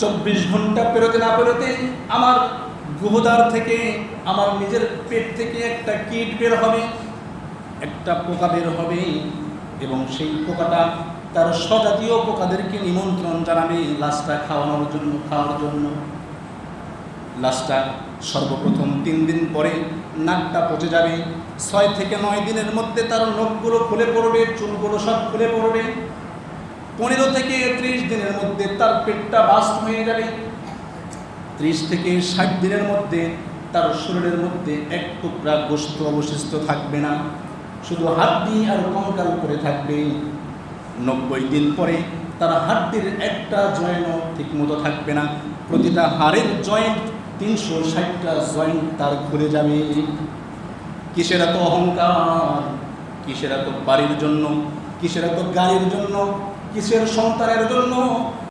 চব্বিশ ঘণ্টা পেরোতে না পেরোতে আমার গুহদার থেকে, আমার নিজের পেট থেকে একটা কীট বের হবে, একটা পোকা বের হবে এবং সেই পোকাটা তার স্বজাতীয় পোকাদেরকে নিমন্ত্রণ জানাবে লাশটা খাওয়ানোর জন্য, খাওয়ার জন্য। লাশটা সর্বপ্রথম তিন দিন পরে নাকটা পচে যাবে। ছয় থেকে নয় দিনের মধ্যে তার নখগুলো খুলে পড়বে, চুলগুলো সব খুলে পড়বে। পনেরো থেকে ত্রিশ দিনের মধ্যে তার পেটটা বাস্ট হয়ে যাবে। ত্রিশ থেকে ষাট দিনের মধ্যে তার শরীরের মধ্যে এক টুকরা গোস্ত অবশিষ্ট থাকবে না। শুধু হাত দিয়ে আর কঙ্কাল করে থাকবে। নব্বই দিন পরে তার হাড্ডির একটা জয়েন্টও ঠিকমতো থাকবে না। প্রতিটা হাড়ের জয়েন্ট তিনশো ষাটটা জয়েন্ট তার ঘুরে যাবে। কিসের এত অহংকার? কিসের তো বাড়ির জন্য কিসের তো গাড়ির জন্য কিসের সন্তানের জন্য?